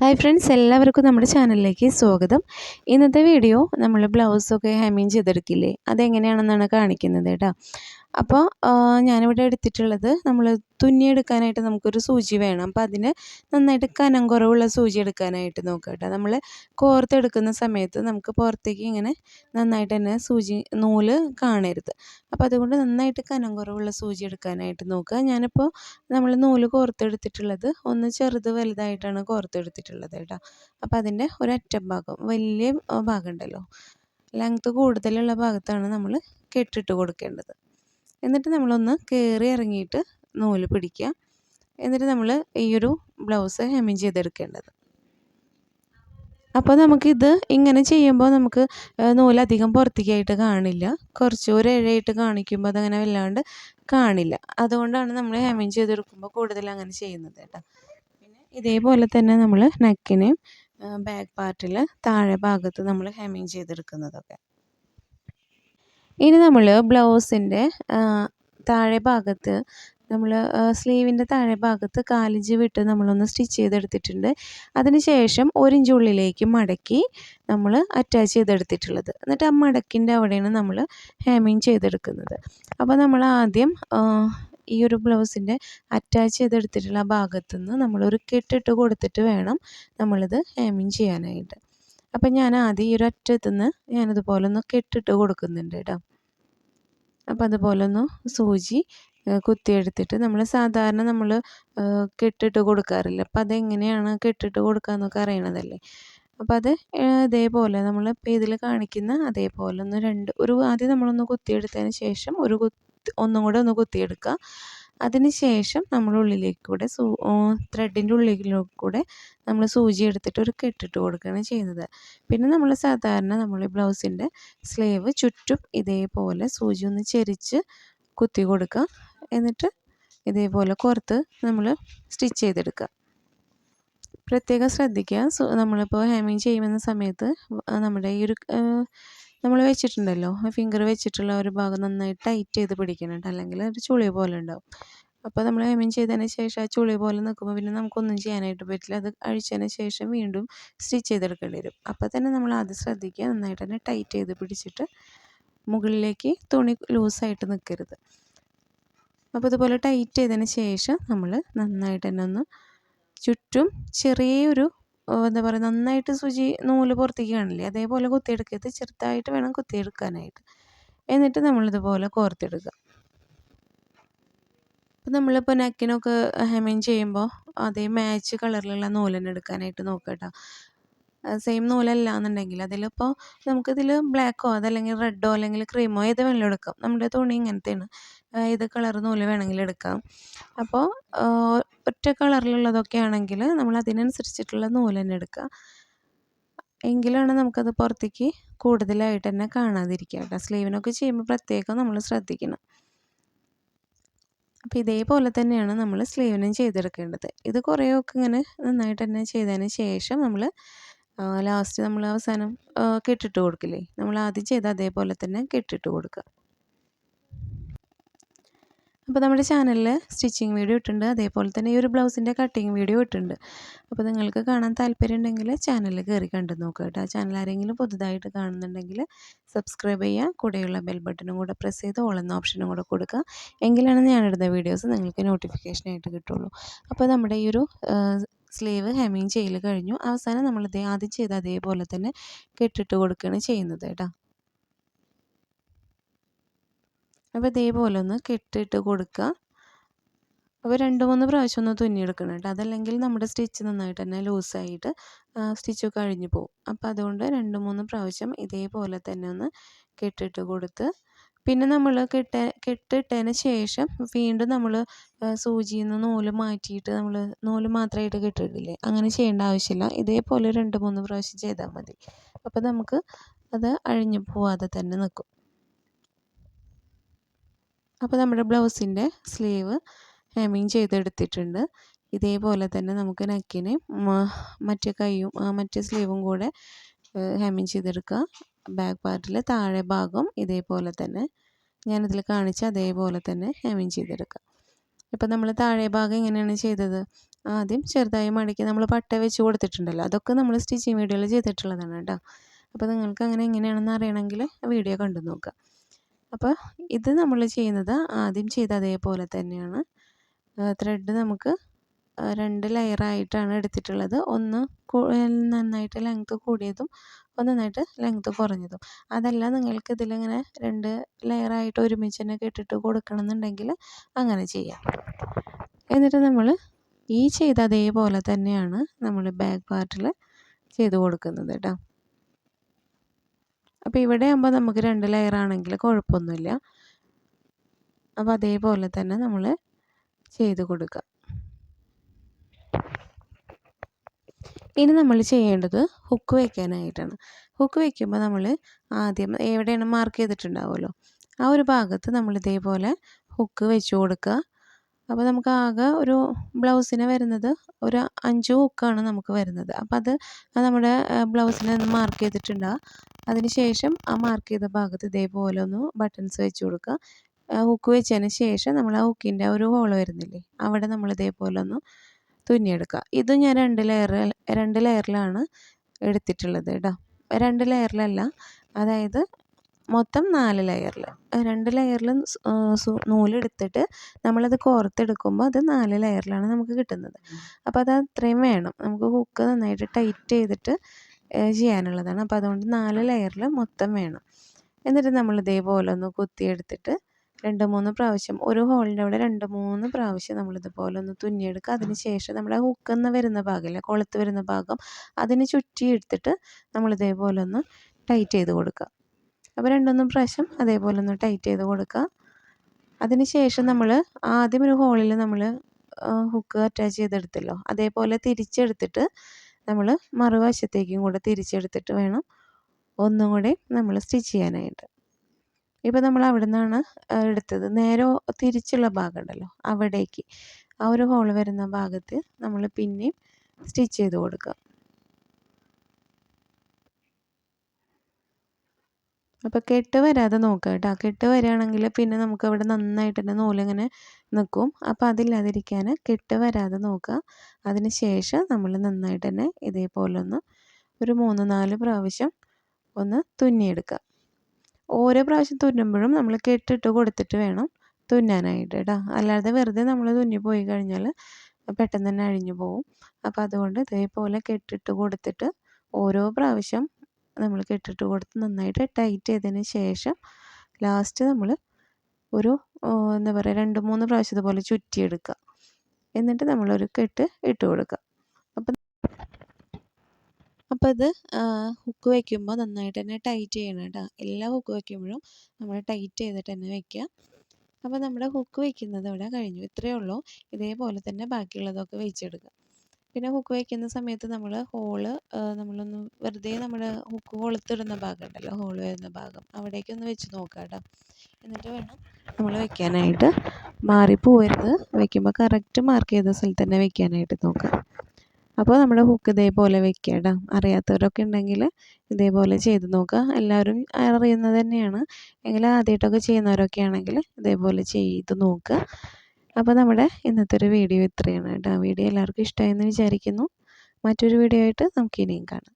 Hi friends എല്ലാവർക്കും നമ്മുടെ ചാനലിലേക്ക് സ്വാഗതം. ഇന്നത്തെ വീഡിയോ നമ്മൾ ബ്ലൗസൊക്കെ ഹെമ്മിങ് ചെയ്തെടുക്കില്ലേ? അതെങ്ങനെയാണെന്നാണ് കാണിക്കുന്നത് കേട്ടോ. അപ്പോൾ ഞാനിവിടെ എടുത്തിട്ടുള്ളത് നമ്മൾ തുന്നിയെടുക്കാനായിട്ട് നമുക്കൊരു സൂചി വേണം. അപ്പോൾ അതിന് നന്നായിട്ട് കനം കുറവുള്ള സൂചി എടുക്കാനായിട്ട് നോക്കുക കേട്ടോ നമ്മൾ കോർത്തെടുക്കുന്ന സമയത്ത് നമുക്ക് പുറത്തേക്ക് ഇങ്ങനെ നന്നായിട്ട് തന്നെ സൂചി നൂൽ കാണരുത്. അപ്പോൾ അതുകൊണ്ട് നന്നായിട്ട് കനം കുറവുള്ള സൂചി എടുക്കാനായിട്ട് നോക്കുക ഞാനിപ്പോൾ നമ്മൾ നൂൽ കോർത്തെടുത്തിട്ടുള്ളത് ഒന്ന് ചെറുത് വലുതായിട്ടാണ് കോർത്തെടുത്തിട്ടുള്ളത് കേട്ടോ അപ്പോൾ അതിന്റെ ഒരറ്റം ഭാഗം വലിയ ഭാഗം ഉണ്ടല്ലോ. ലെങ്ത്ത് കൂടുതലുള്ള ഭാഗത്താണ് നമ്മൾ കെട്ടിട്ട് കൊടുക്കേണ്ടത്. എന്നിട്ട് നമ്മളൊന്ന് കയറി ഇറങ്ങിയിട്ട് നൂൽ പിടിക്കുക. എന്നിട്ട് നമ്മൾ ഈ ഒരു ബ്ലൗസ് ഹെമ്മിങ് ചെയ്തെടുക്കേണ്ടത്. അപ്പോൾ നമുക്കിത് ഇങ്ങനെ ചെയ്യുമ്പോൾ നമുക്ക് നൂലധികം പുറത്തേക്കായിട്ട് കാണില്ല. കുറച്ച് ഒരു കാണിക്കുമ്പോൾ അതങ്ങനെ വല്ലാണ്ട് കാണില്ല. അതുകൊണ്ടാണ് നമ്മൾ ഹെമ്മിങ് ചെയ്തെടുക്കുമ്പോൾ കൂടുതൽ അങ്ങനെ ചെയ്യുന്നത് കേട്ടോ. പിന്നെ ഇതേപോലെ തന്നെ നമ്മൾ നെക്കിനെയും ബാക്ക് പാർട്ടിൽ താഴെ ഭാഗത്ത് നമ്മൾ ഹെമ്മിങ് ചെയ്തെടുക്കുന്നതൊക്കെ. ഇനി നമ്മൾ ബ്ലൗസിന്റെ താഴെ ഭാഗത്ത് നമ്മൾ സ്ലീവിന്റെ താഴെ ഭാഗത്ത് കാലിഞ്ച് വിട്ട് നമ്മളൊന്ന് സ്റ്റിച്ച് ചെയ്തെടുത്തിട്ടുണ്ട്. അതിന് ശേഷം ഒരിഞ്ച് ഉള്ളിലേക്ക് മടക്കി നമ്മൾ അറ്റാച്ച് ചെയ്തെടുത്തിട്ടുള്ളത്. എന്നിട്ട് ആ മടക്കിന്റെ അവിടെയാണ് നമ്മൾ ഹാമിങ് ചെയ്തെടുക്കുന്നത്. അപ്പോൾ നമ്മൾ ആദ്യം ഈ ഒരു ബ്ലൗസിന്റെ അറ്റാച്ച് ചെയ്തെടുത്തിട്ടുള്ള ഭാഗത്തു നിന്ന് നമ്മളൊരു കെട്ടിട്ട് കൊടുത്തിട്ട് വേണം നമ്മളിത് ഹാമിങ് ചെയ്യാനായിട്ട്. അപ്പം ഞാൻ ആദ്യം ഈ ഒരു അറ്റത്തുനിന്ന് ഞാനിതുപോലെ ഒന്ന് കെട്ടിട്ട് കൊടുക്കുന്നുണ്ട് കേട്ടോ. അപ്പം അതുപോലെ ഒന്ന് സൂചി കുത്തിയെടുത്തിട്ട് നമ്മൾ സാധാരണ നമ്മൾ കെട്ടിട്ട് കൊടുക്കാറില്ല? അപ്പം അതെങ്ങനെയാണ് കെട്ടിട്ട് കൊടുക്കുക അറിയണതല്ലേ? അപ്പം അത് ഇതേപോലെ നമ്മൾ ഇപ്പം ഇതിൽ കാണിക്കുന്ന അതേപോലെ ഒന്ന് രണ്ട് ഒരു ആദ്യം നമ്മളൊന്ന് കുത്തിയെടുത്തതിന് ശേഷം ഒരു കുത്തി ഒന്നും കൂടെ ഒന്ന് കുത്തിയെടുക്കുക അതിന് ശേഷം നമ്മൾ ഉള്ളിലേക്ക് കൂടെ സൂ ത്രെഡിന്റെ ഉള്ളിലേക്ക് കൂടെ നമ്മൾ സൂചി എടുത്തിട്ട് ഒരു കെട്ടിട്ട് കൊടുക്കുകയാണ് ചെയ്യുന്നത്. പിന്നെ നമ്മൾ സാധാരണ നമ്മൾ ബ്ലൗസിന്റെ സ്ലീവ് ചുറ്റും ഇതേപോലെ സൂചി ഒന്ന് ചെരിച്ച് കുത്തി കൊടുക്കുക. എന്നിട്ട് ഇതേപോലെ കുറത്ത് നമ്മൾ സ്റ്റിച്ച് ചെയ്തെടുക്കുക. പ്രത്യേകം ശ്രദ്ധിക്കുക. നമ്മളിപ്പോൾ ഹാമിങ് ചെയ്യുന്ന സമയത്ത് നമ്മുടെ ഈ ഒരു നമ്മൾ വെച്ചിട്ടുണ്ടല്ലോ. ആ ഫിംഗർ വെച്ചിട്ടുള്ള ഒരു ഭാഗം നന്നായിട്ട് ടൈറ്റ് ചെയ്ത് പിടിക്കണം അല്ലെങ്കിൽ ഒരു ചുളി പോലെ ഉണ്ടാവും. അപ്പോൾ നമ്മൾ ഹെമ്മിങ് ചെയ്തതിന് ശേഷം ആ ചുളി പോലെ നിൽക്കുമ്പോൾ പിന്നെ നമുക്കൊന്നും ചെയ്യാനായിട്ട് പറ്റില്ല. അത് അഴിച്ചതിന് ശേഷം വീണ്ടും സ്റ്റിച്ച് ചെയ്തെടുക്കേണ്ടി വരും. അപ്പോൾ തന്നെ നമ്മൾ അത് ശ്രദ്ധിക്കുക. നന്നായിട്ട് തന്നെ ടൈറ്റ് ചെയ്ത് പിടിച്ചിട്ട് മുകളിലേക്ക് തുണി ലൂസായിട്ട് നിൽക്കരുത് അപ്പോൾ ഇതുപോലെ ടൈറ്റ് ചെയ്തതിന് ശേഷം നമ്മൾ നന്നായിട്ട് തന്നെ ഒന്ന് ചുറ്റും ചെറിയൊരു എന്താ പറയുക നന്നായിട്ട് സൂചി നൂൽ പുറത്തേക്ക് കാണില്ലേ അതേപോലെ കുത്തിയെടുക്കരുത്. ചെറുതായിട്ട് വേണം കുത്തിയെടുക്കാനായിട്ട്. എന്നിട്ട് നമ്മളിതുപോലെ കോർത്തെടുക്കുക അപ്പം നമ്മളിപ്പോൾ നെക്കിനൊക്കെ ഹെമ്മിങ് ചെയ്യുമ്പോൾ അതേ മാച്ച് കളറിലുള്ള നൂൽ തന്നെ എടുക്കാനായിട്ട് കേട്ടോ. സെയിം നൂലല്ല എന്നുണ്ടെങ്കിൽ അതിലിപ്പോൾ നമുക്കിതിൽ ബ്ലാക്കോ അതല്ലെങ്കിൽ റെഡോ അല്ലെങ്കിൽ ക്രീമോ ഏത് വേണമെങ്കിലും എടുക്കാം. നമ്മുടെ തുണി ഇങ്ങനത്തെയാണ്. ഏത് കളർ നൂൽ വേണമെങ്കിലും എടുക്കാം. അപ്പോൾ ഒറ്റ കളറിലുള്ളതൊക്കെ ആണെങ്കിൽ നമ്മൾ അതിനനുസരിച്ചിട്ടുള്ള നൂൽ തന്നെ എടുക്കുക. എങ്കിലാണ് നമുക്കത് പുറത്തേക്ക് കൂടുതലായിട്ട് തന്നെ കാണാതിരിക്കുക കേട്ടോ. സ്ലീവിനൊക്കെ ചെയ്യുമ്പോൾ പ്രത്യേകം നമ്മൾ ശ്രദ്ധിക്കണം. അപ്പോൾ ഇതേപോലെ തന്നെയാണ് നമ്മൾ സ്ലീവിനും ചെയ്തെടുക്കേണ്ടത്. ഇത് കുറേയൊക്കെ ഇങ്ങനെ നന്നായിട്ട് തന്നെ ചെയ്തതിന് ശേഷം നമ്മൾ ലാസ്റ്റ് നമ്മൾ അവസാനം കെട്ടിട്ട് കൊടുക്കില്ലേ? നമ്മൾ ആദ്യം ചെയ്ത അതേപോലെ തന്നെ കെട്ടിട്ട് കൊടുക്കുക. അപ്പോൾ നമ്മുടെ ചാനലിൽ സ്റ്റിച്ചിങ് വീഡിയോ ഇട്ടുണ്ട് അതേപോലെ തന്നെ ഈ ഒരു ബ്ലൗസിന്റെ കട്ടിങ് വീഡിയോ ഇട്ടുണ്ട് അപ്പോൾ നിങ്ങൾക്ക് കാണാൻ താല്പര്യം ഉണ്ടെങ്കിൽ ചാനലിൽ കയറി കണ്ടു നോക്കുക കേട്ടോ. ചാനൽ ആരെങ്കിലും പുതുതായിട്ട് കാണുന്നുണ്ടെങ്കിൽ സബ്സ്ക്രൈബ് ചെയ്യുക. കൂടെയുള്ള ബെൽ ബട്ടണും കൂടെ പ്രസ് ചെയ്ത് ഓൾ എന്ന ഓപ്ഷനും കൂടെ കൊടുക്കുക. എങ്കിലാണ് ഞാനിടുന്ന വീഡിയോസ് നിങ്ങൾക്ക് നോട്ടിഫിക്കേഷനായിട്ട് കിട്ടുള്ളൂ. അപ്പോൾ നമ്മുടെ ഈ ഒരു സ്ലീവ് ഹെമ്മിങ് ചെയ്യൽ കഴിഞ്ഞു. അവസാനം നമ്മൾ ഇതേ ആദ്യം ചെയ്ത അതേപോലെ തന്നെ കെട്ടിട്ട് കൊടുക്കുകയാണ് ചെയ്യുന്നത് കേട്ടോ. അപ്പോൾ ഇതേപോലെ ഒന്ന് കെട്ടിട്ട് കൊടുക്കുക അപ്പോൾ രണ്ട് മൂന്ന് പ്രാവശ്യം ഒന്ന് തുന്നിയെടുക്കണം കേട്ടോ. അതല്ലെങ്കിൽ നമ്മുടെ സ്റ്റിച്ച് നന്നായിട്ട് തന്നെ ലൂസായിട്ട് സ്റ്റിച്ച് കഴിഞ്ഞു പോകും. അപ്പോൾ അതുകൊണ്ട് രണ്ട് മൂന്ന് പ്രാവശ്യം ഇതേപോലെ തന്നെ ഒന്ന് കെട്ടിട്ട് കൊടുത്ത് പിന്നെ നമ്മൾ കെട്ട കെട്ടിട്ടതിന് ശേഷം വീണ്ടും നമ്മൾ സൂചിയിൽ നിന്ന് നൂൽ മാറ്റിയിട്ട് നമ്മൾ നൂൽ മാത്രമായിട്ട് കെട്ടിടില്ലേ അങ്ങനെ ചെയ്യേണ്ട ആവശ്യമില്ല. ഇതേപോലെ രണ്ട് മൂന്ന് പ്രാവശ്യം ചെയ്താൽ മതി. അപ്പോൾ നമുക്ക് അത് അഴിഞ്ഞു പോവാതെ തന്നെ നിൽക്കും അപ്പോൾ നമ്മുടെ ബ്ലൗസിന്റെ സ്ലീവ് ഹെമ്മിങ് ചെയ്തെടുത്തിട്ടുണ്ട്. ഇതേപോലെ തന്നെ നമുക്ക് നെക്കിന് മറ്റേ കൈയും മറ്റേ സ്ലീവും കൂടെ ഹെമ്മിങ് ചെയ്തെടുക്കുക ബാക്ക് പാർട്ടിൽ താഴെ ഭാഗം ഇതേപോലെ തന്നെ ഞാനിതിൽ കാണിച്ച അതേപോലെ തന്നെ ഹെമിങ് ചെയ്തെടുക്കാം. ഇപ്പം നമ്മൾ താഴെ ഭാഗം എങ്ങനെയാണ് ചെയ്തത്? ആദ്യം ചെറുതായി മടക്കി നമ്മൾ പട്ട വെച്ച് കൊടുത്തിട്ടുണ്ടല്ലോ അതൊക്കെ നമ്മൾ സ്റ്റിച്ചിങ് വീഡിയോയിൽ ചെയ്തിട്ടുള്ളതാണ് കേട്ടോ. അപ്പോൾ നിങ്ങൾക്ക് അങ്ങനെ എങ്ങനെയാണെന്ന് അറിയണമെങ്കിൽ വീഡിയോ കണ്ടു നോക്കുക അപ്പോൾ ഇത് നമ്മൾ ചെയ്യുന്നത് ആദ്യം ചെയ്ത അതേപോലെ തന്നെയാണ്. ത്രെഡ് നമുക്ക് രണ്ട് ലെയറായിട്ടാണ് എടുത്തിട്ടുള്ളത്. ഒന്ന് നന്നായിട്ട് ലെങ്ത്ത് കൂടിയതും ഒന്ന് നന്നായിട്ട് ലെങ്ത്ത് കുറഞ്ഞതും. അതല്ല നിങ്ങൾക്ക് ഇതിലിങ്ങനെ രണ്ട് ലെയറായിട്ട് ഒരുമിച്ച് തന്നെ കെട്ടിട്ട് കൊടുക്കണം എന്നുണ്ടെങ്കിൽ അങ്ങനെ ചെയ്യാം. എന്നിട്ട് നമ്മൾ ഈ ചെയ്ത അതേപോലെ തന്നെയാണ് നമ്മൾ ബാക്ക് പാർട്ടിൽ ചെയ്ത് കൊടുക്കുന്നത് കേട്ടോ അപ്പോൾ ഇവിടെ ആകുമ്പോൾ നമുക്ക് രണ്ട് ലെയർ ആണെങ്കിൽ കുഴപ്പമൊന്നുമില്ല. അപ്പോൾ അതേപോലെ തന്നെ നമ്മൾ ചെയ്ത് കൊടുക്കുക ഇനി നമ്മൾ ചെയ്യേണ്ടത് ഹുക്ക് വയ്ക്കാനായിട്ടാണ് ഹുക്ക് വയ്ക്കുമ്പോൾ നമ്മൾ ആദ്യം എവിടെയാണ് മാർക്ക് ചെയ്തിട്ടുണ്ടാവുമല്ലോ? ആ ഒരു ഭാഗത്ത് നമ്മൾ ഇതേപോലെ ഹുക്ക് വെച്ച് കൊടുക്കുക. അപ്പോൾ നമുക്ക് ആകെ ഒരു ബ്ലൗസിന് വരുന്നത് ഒരു അഞ്ച് ഹുക്കാണ് നമുക്ക് വരുന്നത്. അപ്പോൾ അത് നമ്മുടെ ബ്ലൗസിനെ മാർക്ക് ചെയ്തിട്ടുണ്ടാകും അതിന് ശേഷം ആ മാർക്ക് ചെയ്ത ഭാഗത്ത് ഇതേപോലെ ഒന്ന് ബട്ടൺസ് വെച്ച് കൊടുക്കുക. ഹുക്ക് വെച്ചതിന് ശേഷം നമ്മൾ ആ ഹുക്കിന്റെ ഒരു ഹോൾ വരുന്നില്ലേ? അവിടെ നമ്മൾ ഇതേപോലെ ഒന്ന് തുന്നിയെടുക്കുക. ഇത് ഞാൻ രണ്ട് ലെയർ രണ്ട് ലെയറിലാണ് എടുത്തിട്ടുള്ളത് കേട്ടോ രണ്ട് ലെയറിലല്ല അതായത് മൊത്തം നാല് ലെയറിൽ രണ്ട് ലെയറിൽ നൂലെടുത്തിട്ട് നമ്മളത് കോർത്തെടുക്കുമ്പോൾ അത് നാല് ലെയറിലാണ് നമുക്ക് കിട്ടുന്നത്. അപ്പോൾ അത് അത്രയും വേണം. നമുക്ക് ഹുക്ക് നന്നായിട്ട് ടൈറ്റ് ചെയ്തിട്ട് ചെയ്യാനുള്ളതാണ്. അപ്പോൾ അതുകൊണ്ട് നാല് ലെയറിൽ മൊത്തം വേണം. എന്നിട്ട് നമ്മൾ ഇതേപോലെ ഒന്ന് കുത്തിയെടുത്തിട്ട് രണ്ട് മൂന്ന് പ്രാവശ്യം. ഒരു ഹോളിന്റെ അവിടെ രണ്ട് മൂന്ന് പ്രാവശ്യം നമ്മളിതുപോലെ ഒന്ന് തുന്നിയെടുക്കുക. അതിന് ശേഷം നമ്മുടെ ഹുക്കെന്ന് വരുന്ന ഭാഗമില്ല കൊളുത്ത് വരുന്ന ഭാഗം അതിന് ചുറ്റി എടുത്തിട്ട് നമ്മൾ ഇതേപോലെ ഒന്ന് ടൈറ്റ് ചെയ്ത് കൊടുക്കുക. അപ്പോൾ രണ്ടൊന്നും പ്രാവശ്യം അതേപോലെ ഒന്ന് ടൈറ്റ് ചെയ്ത് കൊടുക്കുക. അതിന് ശേഷം നമ്മൾ ആദ്യം ഒരു ഹോളിൽ നമ്മൾ ഹുക്ക് അറ്റാച്ച് ചെയ്തെടുത്തല്ലോ? അതേപോലെ തിരിച്ചെടുത്തിട്ട് നമ്മൾ മറുവശത്തേക്കും കൂടെ തിരിച്ചെടുത്തിട്ട് വേണം ഒന്നും കൂടി നമ്മൾ സ്റ്റിച്ച് ചെയ്യാനായിട്ട്. ഇപ്പോൾ നമ്മൾ അവിടെ നിന്നാണ് എടുത്തത്. നേരെ തിരിച്ചുള്ള ഭാഗം ഉണ്ടല്ലോ അവിടേക്ക്. ആ ഒരു ഹോൾ വരുന്ന ഭാഗത്ത് നമ്മൾ പിന്നെയും സ്റ്റിച്ച് ചെയ്ത് കൊടുക്കുക. അപ്പോൾ കെട്ട് വരാതെ നോക്കുക കേട്ടോ. കെട്ട് വരികയാണെങ്കിൽ പിന്നെ നമുക്ക് അവിടെ നന്നായിട്ട് തന്നെ നൂലിങ്ങനെ നിൽക്കും. അപ്പോൾ അതില്ലാതിരിക്കാൻ കെട്ട് വരാതെ നോക്കുക. അതിന് ശേഷം നമ്മൾ നന്നായിട്ട് തന്നെ ഇതേപോലെ ഒന്ന് ഒരു മൂന്ന് നാല് പ്രാവശ്യം ഒന്ന് തുന്നിയെടുക്കുക. ഓരോ പ്രാവശ്യം തുന്നുമ്പോഴും നമ്മൾ കെട്ടിട്ട് കൊടുത്തിട്ട് വേണം തുന്നാനായിട്ട് കേട്ടോ അല്ലാതെ വെറുതെ നമ്മൾ തുന്നി പോയി കഴിഞ്ഞാൽ പെട്ടെന്ന് തന്നെ അഴിഞ്ഞു പോവും. അപ്പോൾ അതുകൊണ്ട് ഇതേപോലെ കെട്ടിട്ട് കൊടുത്തിട്ട് ഓരോ പ്രാവശ്യം നമ്മൾ കെട്ടിട്ട് കൊടുത്ത് നന്നായിട്ട് ടൈറ്റ് ചെയ്തതിന് ശേഷം ലാസ്റ്റ് നമ്മൾ ഒരു എന്താ പറയുക രണ്ട് മൂന്ന് പ്രാവശ്യം ഇതുപോലെ ചുറ്റിയെടുക്കുക. എന്നിട്ട് നമ്മളൊരു കെട്ട് ഇട്ട് കൊടുക്കുക. അപ്പോൾ ഇത് ഹുക്ക് വയ്ക്കുമ്പോൾ നന്നായിട്ട് തന്നെ ടൈറ്റ് ചെയ്യണം കേട്ടോ. എല്ലാ ഹുക്ക് വയ്ക്കുമ്പോഴും നമ്മൾ ടൈറ്റ് ചെയ്തിട്ട് തന്നെ വയ്ക്കുക അപ്പോൾ നമ്മുടെ ഹുക്ക് വയ്ക്കുന്നത് ഇവിടെ കഴിഞ്ഞു. ഇത്രയേ ഉള്ളൂ. ഇതേപോലെ തന്നെ ബാക്കിയുള്ളതൊക്കെ വെച്ചെടുക്കുക. പിന്നെ ഹുക്ക് വയ്ക്കുന്ന സമയത്ത് നമ്മൾ ഹോൾ നമ്മളൊന്ന് വെറുതെ നമ്മുടെ ഹുക്ക് കൊളുത്തിടുന്ന ഭാഗം ഉണ്ടല്ലോ ഹോൾ വരുന്ന ഭാഗം. അവിടേക്കൊന്ന് വെച്ച് നോക്കാം കേട്ടോ. എന്നിട്ട് വേണം നമ്മൾ വെക്കാനായിട്ട്. മാറിപ്പോവരുത്. വയ്ക്കുമ്പോൾ കറക്റ്റ് മാർക്ക് ചെയ്ത സ്ഥലത്ത് തന്നെ വെക്കാനായിട്ട് നോക്കാം അപ്പോൾ നമ്മുടെ ഹുക്ക് ഇതേപോലെ വെക്കുക കേട്ടോ അറിയാത്തവരൊക്കെ ഉണ്ടെങ്കിൽ ഇതേപോലെ ചെയ്ത് നോക്കുക. എല്ലാവരും അറിയുന്നത് തന്നെയാണ്. എങ്കിൽ ആദ്യമായിട്ടൊക്കെ ചെയ്യുന്നവരൊക്കെ ആണെങ്കിൽ ഇതേപോലെ ചെയ്ത് നോക്കുക. അപ്പോൾ നമ്മുടെ ഇന്നത്തെ ഒരു വീഡിയോ ഇത്രയാണ് കേട്ടോ വീഡിയോ എല്ലാവർക്കും ഇഷ്ടമായെന്ന് വിചാരിക്കുന്നു. മറ്റൊരു വീഡിയോ ആയിട്ട് നമുക്ക് ഇനിയും കാണാം.